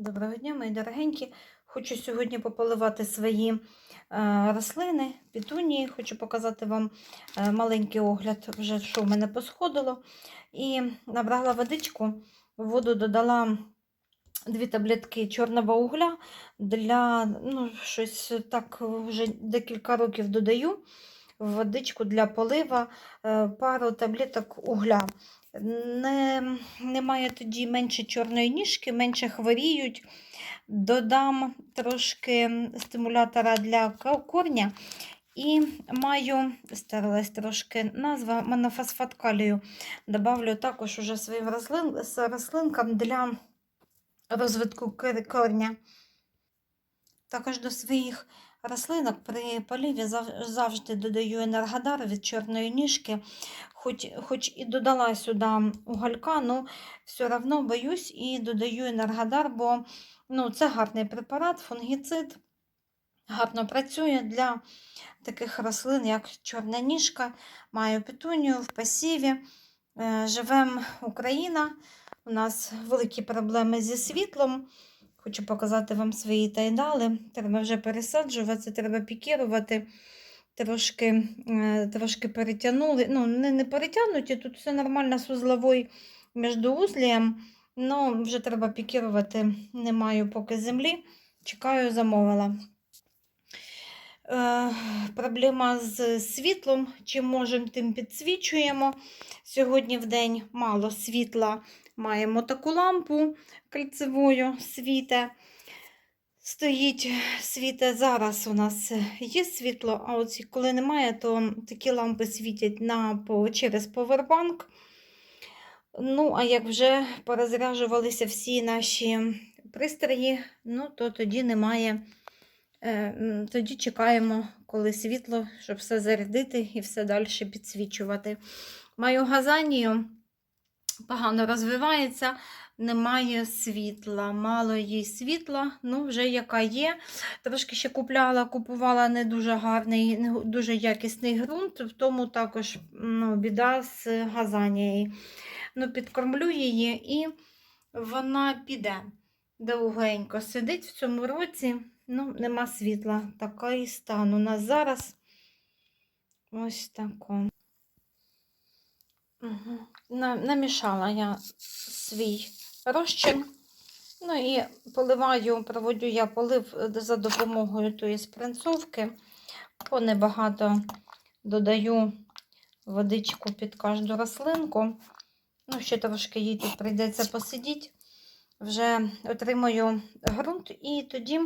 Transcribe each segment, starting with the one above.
Доброго дня, мої дорогенькі. Хочу сьогодні пополивати свої е, рослини, петунії. Хочу показати вам е, маленький огляд, вже що в мене посходило. І набрала водичку, в воду додала дві таблетки чорного угля. Для ну, щось так вже декілька років додаю водичку для полива е, пару таблеток угля. Не, немає тоді менше чорної ніжки, менше хворіють. Додам трошки стимулятора для корня. І маю, старалась трошки назва, монофосфат калію. Добавлю також уже своїм рослин, рослинкам для розвитку корня. Також до своїх рослинок при поліві завжди додаю енергодар від чорної ніжки. Хоч, хоч і додала сюди уголька, ну все одно боюсь і додаю енергодар, бо ну, це гарний препарат, фунгіцид. Гарно працює для таких рослин, як чорна ніжка. Маю петунію в пасіві. Е, Живемо Україна. У нас великі проблеми зі світлом. Хочу показати вам свої тайдали. Треба вже пересаджувати, треба пікірувати. Трошки, е, трошки перетягнули. Ну, не, не перетягнуті, тут все нормально з узловою міждоузлієм. Ну, вже треба пікірувати. Не маю поки землі. Чекаю, замовила. Е, проблема з світлом. Чим можемо, тим підсвічуємо. Сьогодні в день мало світла. Маємо таку лампу кольцевою світе. Стоїть світе. Зараз у нас є світло, а оці, коли немає, то такі лампи світять на, через повербанк. Ну, а як вже порозряджувалися всі наші пристрої, ну, то тоді немає. Е, Тоді чекаємо, коли світло, щоб все зарядити і все далі підсвічувати. Маю газанію, погано розвивається, немає світла, мало їй світла, ну вже яка є. Трошки ще купляла, купувала не дуже гарний, не дуже якісний ґрунт, в тому також ну, біда з газанією. Ну, підкормлю її і вона піде довгенько. Сидить в цьому році, ну, нема світла. Такий стан у нас зараз. Ось тако. Намішала я свій розчин. Ну і поливаю, проводжу я полив е, за допомогою тої спринцовки. По небагато додаю водичку під кожну рослинку. Ну, ще трошки їй тут прийдеться посидіти. Вже отримаю ґрунт і тоді,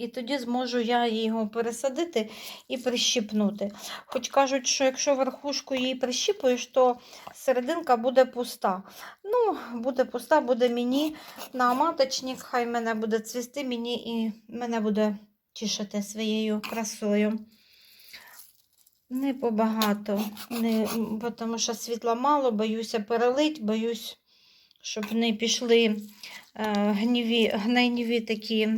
і тоді зможу я його пересадити і прищіпнути. Хоч кажуть, що якщо верхушку її прищіпуєш, то серединка буде пуста. Ну, буде пуста, буде мені на маточник, хай мене буде цвісти мені і мене буде тішити своєю красою. Не побагато, не, тому що світла мало, боюся перелить, боюсь, щоб не пішли е, гніві, гнойніві такі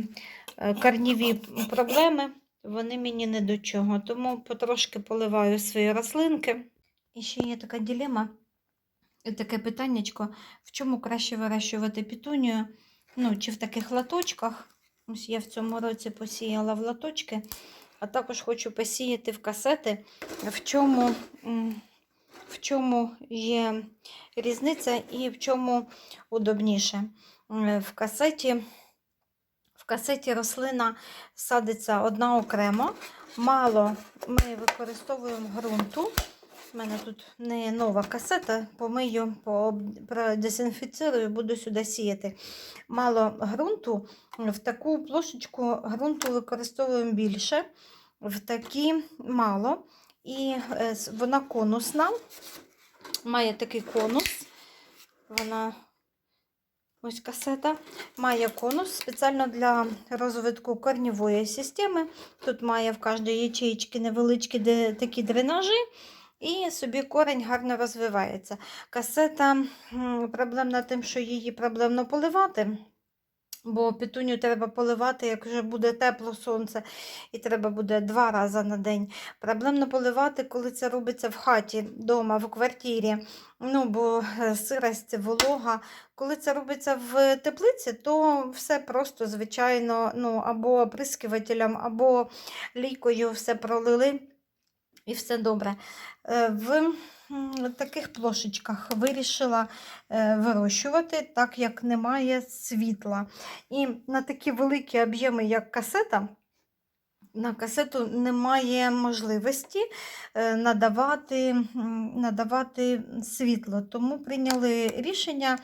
корніві проблеми. Вони мені не до чого. Тому потрошки поливаю свої рослинки. І ще є така ділема, таке питаннячко, в чому краще вирощувати петунію? Ну, чи в таких латочках. Ось я в цьому році посіяла в латочки, а також хочу посіяти в касети, в чому, в чому є різниця і в чому удобніше. Е, В касеті, в касеті рослина садиться одна окремо. Мало ми використовуємо ґрунту. У мене тут не нова касета, помию, продезінфіцирую, буду сюди сіяти. Мало ґрунту, в таку плошечку ґрунту використовуємо більше, в такі мало. І е, вона конусна, має такий конус. Вона ось касета. Має конус спеціально для розвитку корнівої системи. Тут має в кожній ячеїчці невеличкі такі дренажі. І собі корень гарно розвивається. Касета проблемна тим, що її проблемно поливати. Бо пітуню треба поливати, як вже буде тепло сонце, і треба буде два рази на день. Проблемно поливати, коли це робиться в хаті, вдома, в квартирі. Ну, бо е, сирость, волога. Коли це робиться в теплиці, то все просто, звичайно, ну, або оприскувателем, або лійкою все пролили і все добре. Е, В таких плошечках вирішила е, вирощувати, так як немає світла. І на такі великі об'єми, як касета, на касету немає можливості е, надавати, надавати світло. Тому прийняли рішення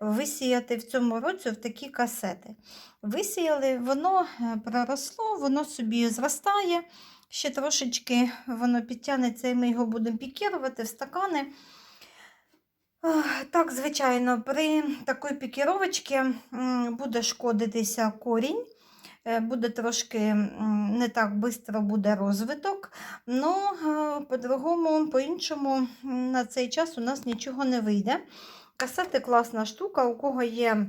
висіяти в цьому році в такі касети. Висіяли, воно е, проросло, воно собі зростає. Ще трошечки воно підтягнеться, і ми його будемо пікірувати в стакани. Так, звичайно, при такій пікіровочці буде шкодитися корінь, е, буде трошки не так швидко буде розвиток. Ну, е, по-другому, по-іншому на цей час у нас нічого не вийде. Касети класна штука, у кого є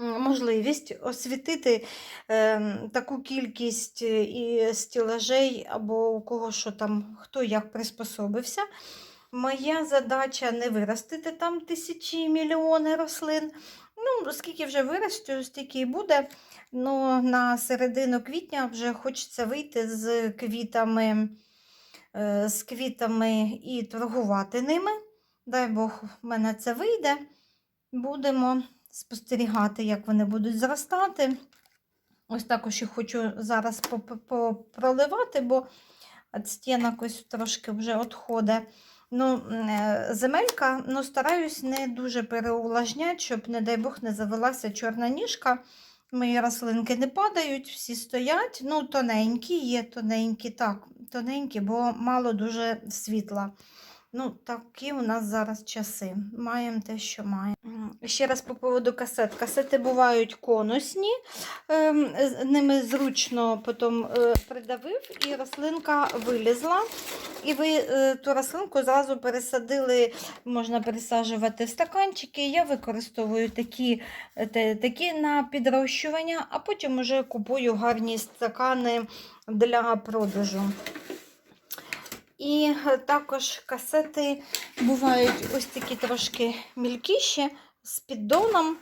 можливість освітити е, таку кількість е, і стілажей, або у кого що там, хто як приспособився. Моя задача не виростити там тисячі мільйони рослин. Ну, скільки вже виростю, стільки і буде. Ну, на середину квітня вже хочеться вийти з квітами, е, з квітами і торгувати ними. Дай Бог, в мене це вийде. Будемо спостерігати, як вони будуть зростати. Ось також їх хочу зараз поп- попроливати, бо від стінок трошки вже відходить. Ну, е, земелька, ну, стараюсь не дуже переувлажняти, щоб, не дай Бог, не завелася чорна ніжка. Мої рослинки не падають, всі стоять. Ну, тоненькі, є тоненькі, так, тоненькі, бо мало дуже світла. Ну, такі у нас зараз часи. Маємо те, що маємо. Ще раз по поводу касет. Касети бувають конусні, ем, з ними зручно потім е, придавив, і рослинка вилізла. І ви е, ту рослинку зразу пересадили, можна пересаджувати в стаканчики. Я використовую такі, е, такі на підрощування, а потім уже купую гарні стакани для продажу. І е, також касети бувають ось такі трошки мілкіші з піддоном,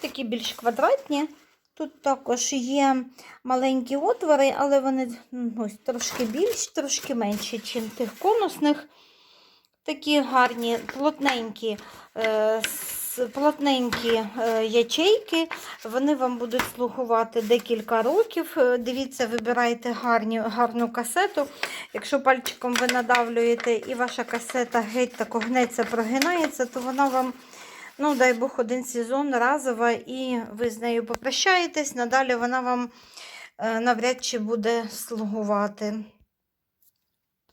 такі більш квадратні. Тут також є маленькі отвори, але вони ось трошки більші, трошки менші, ніж тих конусних. Такі гарні, плотненькі, е, плотненькі е, ячейки. Вони вам будуть слугувати декілька років. Е, Дивіться, вибирайте гарні, гарну касету. Якщо пальчиком ви надавлюєте і ваша касета геть так гнеться, прогинається, то вона вам, ну дай Бог, один сезон разова, і ви з нею попрощаєтесь. Надалі вона вам е, навряд чи буде слугувати.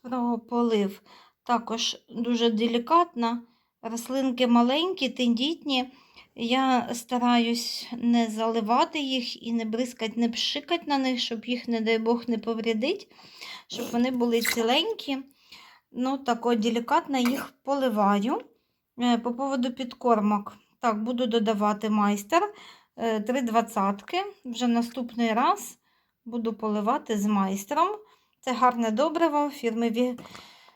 Про полив. Також дуже делікатна. Рослинки маленькі, тендітні. Я стараюсь не заливати їх і не бризкати, не пшикати на них, щоб їх, не дай Бог, не повредить, щоб вони були ціленькі. Ну, так делікатно їх поливаю. Е, По поводу підкормок. Так, буду додавати майстер. е, Три двадцятки. Вже наступний раз буду поливати з майстром. Це гарне добриво фірми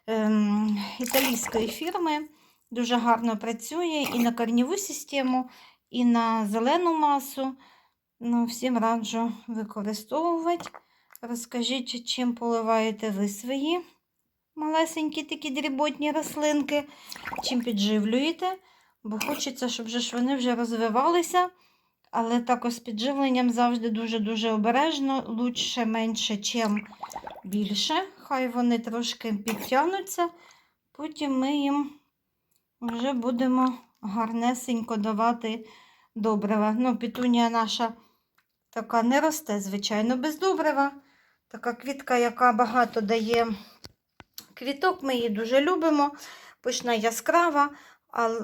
ем, італійської фірми. Дуже гарно працює і на корніву систему, і на зелену масу. Ну, всім раджу використовувати. Розкажіть, чим поливаєте ви свої малесенькі такі дріботні рослинки, чим підживлюєте, бо хочеться, щоб ж вони вже розвивалися. Але також з підживленням завжди дуже-дуже обережно, лучше менше, чим більше. Хай вони трошки підтягнуться, потім ми їм вже будемо гарнесенько давати добрива. Ну, пітунія наша така не росте, звичайно, без добрива. Така квітка, яка багато дає квіток, ми її дуже любимо. Пишна яскрава,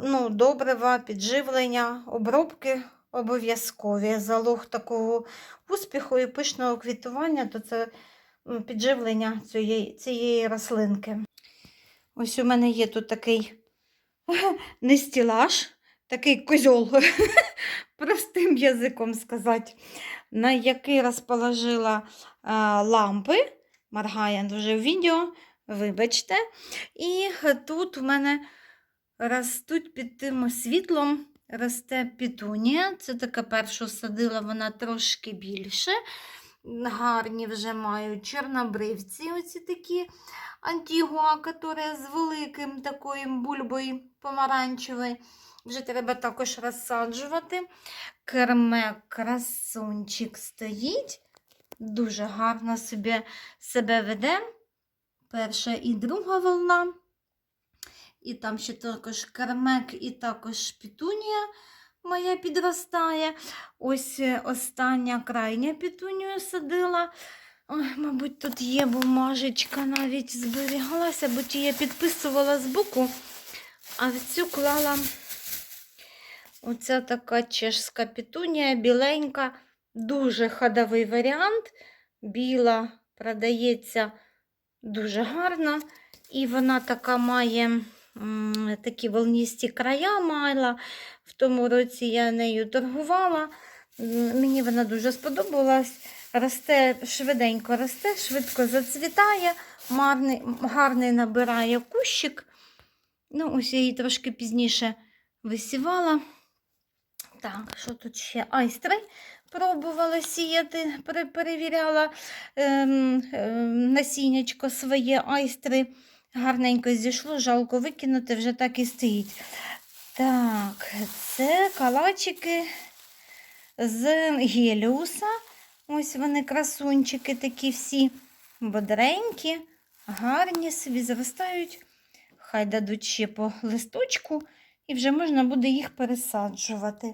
ну, добрива, підживлення, обробки обов'язкові. Залог такого успіху і пишного квітування, то це підживлення цієї, цієї рослинки. Ось у мене є тут такий не стілаж, такий козьол, простим язиком сказати, на який розположила лампи. Моргає дуже в відео, вибачте. І тут у мене ростуть під тим світлом, росте пітунія. Це така перша садила, вона трошки більше. Гарні вже мають чорнобривці, оці такі антігуа, які з великим такою бульбою помаранчевою. Вже треба також розсаджувати. Керме красунчик стоїть. Дуже гарно собі себе веде. Перша і друга волна. І там ще також кермек, і також пітунія моя підростає. Ось е, остання крайня пітунію садила. Ой, мабуть, тут є бумажечка, навіть зберігалася, бо ті я підписувала збоку, а в цю клала оця така чешська пітунія, біленька, дуже ходовий варіант. Біла продається дуже гарно. І вона така має такі волністі края мала. В тому році я нею торгувала. Мені вона дуже сподобалась. Росте швиденько росте, швидко зацвітає, марний, гарний набирає кущик. Ну, ось я її трошки пізніше висівала. Так, що тут ще? Айстри пробувала сіяти, перевіряла ем, ем, насіннячко своє айстри. Гарненько зійшло, жалко викинути, вже так і стоїть. Так, це калачики з геліуса. Ось вони красунчики такі всі бодренькі, гарні собі зростають. Хай дадуть ще по листочку, і вже можна буде їх пересаджувати.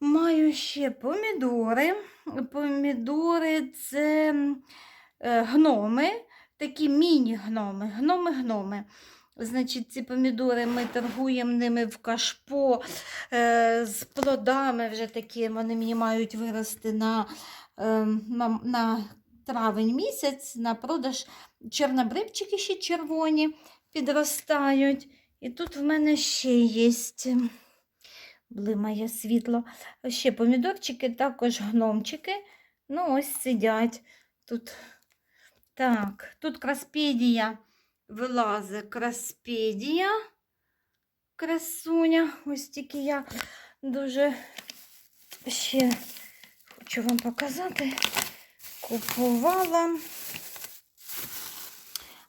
Маю ще помідори. Помідори це е, гноми, такі міні-гноми, гноми-гноми. Значить, ці помідори ми торгуємо ними в кашпо е, з плодами. Вже такі вони мені мають вирости на, е, на, на травень місяць, на продаж. Чорнобривчики ще червоні підростають. І тут в мене ще є блимає світло. Ще помідорчики, також гномчики. Ну, ось сидять тут. Так, тут краспедія вилазить краспедія. Красуня. Ось тільки я дуже ще хочу вам показати. Купувала.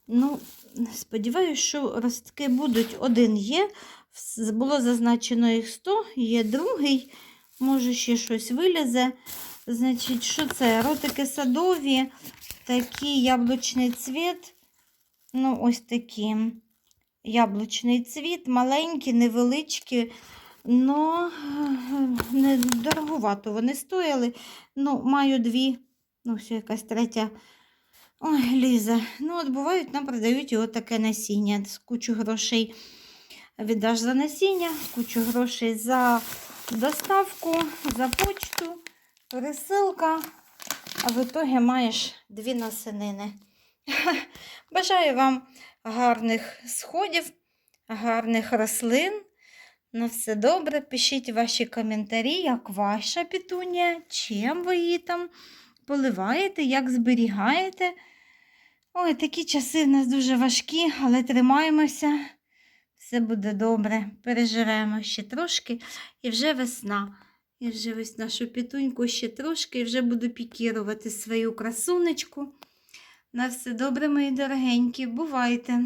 Ну, сподіваюся, що ростки будуть. Один є. Було зазначено їх 100, є другий. Може, ще щось вилізе. Значить, що це? Ротики садові, такий яблучний цвіт. Ну, ось такі. Яблучний цвіт, маленькі, невеличкі, но не дороговато вони стояли. Ну, маю дві, ну, ще якась третя. Ой, Ліза. Ну, от бувають, нам продають і таке насіння з кучу грошей. Віддаш за насіння, кучу грошей за доставку, за почту, пересилка, а в ітогі маєш дві насинини. Бажаю вам гарних сходів, гарних рослин. На все добре. Пишіть ваші коментарі, як ваша пітунія, чим ви її там поливаєте, як зберігаєте. Ой, такі часи в нас дуже важкі, але тримаємося. Все буде добре. Переживемо ще трошки, і вже весна. І вже ось нашу пітуньку ще трошки, і вже буду пікірувати свою красунечку. На все добре, мої дорогенькі, бувайте!